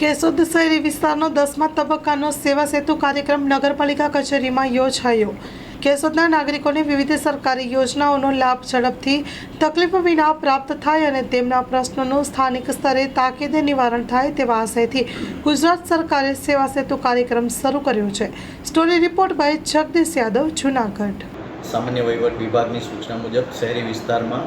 કેશોદ શહેરી વિસ્તારનો દસમા તબક્કાનો સેવા સેતુ કાર્યક્રમ નગરપાલિકા કચેરીમાં યોજાયો. કેશોદના નાગરિકોને વિવિધ સરકારી યોજનાઓનો લાભ ઝડપથી, તકલીફ વિના પ્રાપ્ત થાય અને તેમના પ્રશ્નોનું સ્થાનિક સ્તરે તાકીદે નિવારણ થાય તેવા આશયથી ગુજરાત સરકારે સેવા સેતુ કાર્યક્રમ શરૂ કર્યો છે. Story report by Jagdish Yadav, Junagadh. સામાન્ય વહીવટ વિભાગની સૂચના મુજબ શહેરી વિસ્તારમાં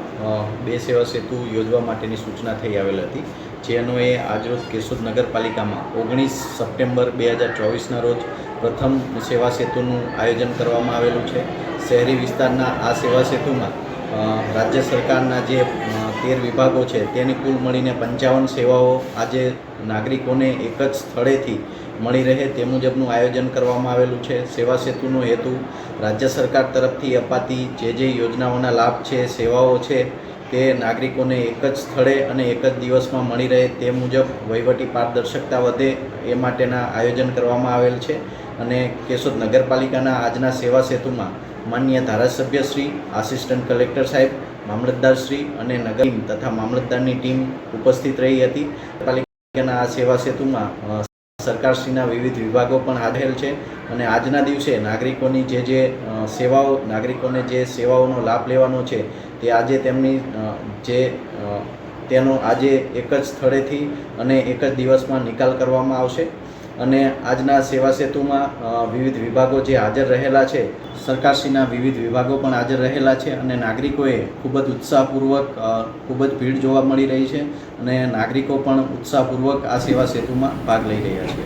બે સેવા સેતુ યોજવા માટેની સૂચના થઈ આવેલ હતી. જે અન્વયે આજરોજ કેશોદ નગરપાલિકામાં ઓગણીસ સપ્ટેમ્બર બે હજાર ચોવીસના રોજ પ્રથમ સેવા સેતુનું આયોજન કરવામાં આવેલું છે. શહેરી વિસ્તારના આ સેવા સેતુમાં રાજ્ય સરકારના જે તેર વિભાગો છે તેની કુલ મળીને પંચાવન સેવાઓ આજે નાગરિકોને એક જ સ્થળેથી મળી રહે તે મુજબનું આયોજન કરવામાં આવેલું છે. સેવા સેતુનો હેતુ રાજ્ય સરકાર તરફથી અપાતી જે જે યોજનાઓના લાભ છે, સેવાઓ છે તે નાગરિકોને એક જ સ્થળે અને એક જ દિવસમાં મળી રહે તે મુજબ વહીવટી પારદર્શકતા વધે એ માટેના આયોજન કરવામાં આવેલ છે. અને કેશોદ નગરપાલિકાના આજના સેવા સેતુમાં માન્ય ધારાસભ્યશ્રી આસિસ્ટન્ટ કલેક્ટર સાહેબ મામલતદારશ્રી અને નગર તથા મામલતદારની ટીમ ઉપસ્થિત રહી હતી. પાલિકાના આ સેવા સેતુમાં સરકારશ્રીના વિવિધ વિભાગો પણ હાજર છે અને આજના દિવસે નાગરિકોની જે જે સેવાઓ, નાગરિકોને જે સેવાઓનો લાભ લેવાનો છે, તે આજે તેમની જે તેનો આજે એક જ સ્થળેથી અને એક જ દિવસમાં નિકાલ કરવામાં આવશે. અને આજના સેવા સેતુમાં વિવિધ વિભાગો જે હાજર રહેલા છે, સરકારશ્રીના વિવિધ વિભાગો પણ હાજર રહેલા છે અને નાગરિકોએ ખૂબ જ ઉત્સાહપૂર્વક ખૂબ જ ભીડ જોવા મળી રહી છે અને નાગરિકો પણ ઉત્સાહપૂર્વક આ સેવા સેતુમાં ભાગ લઈ રહ્યા છે.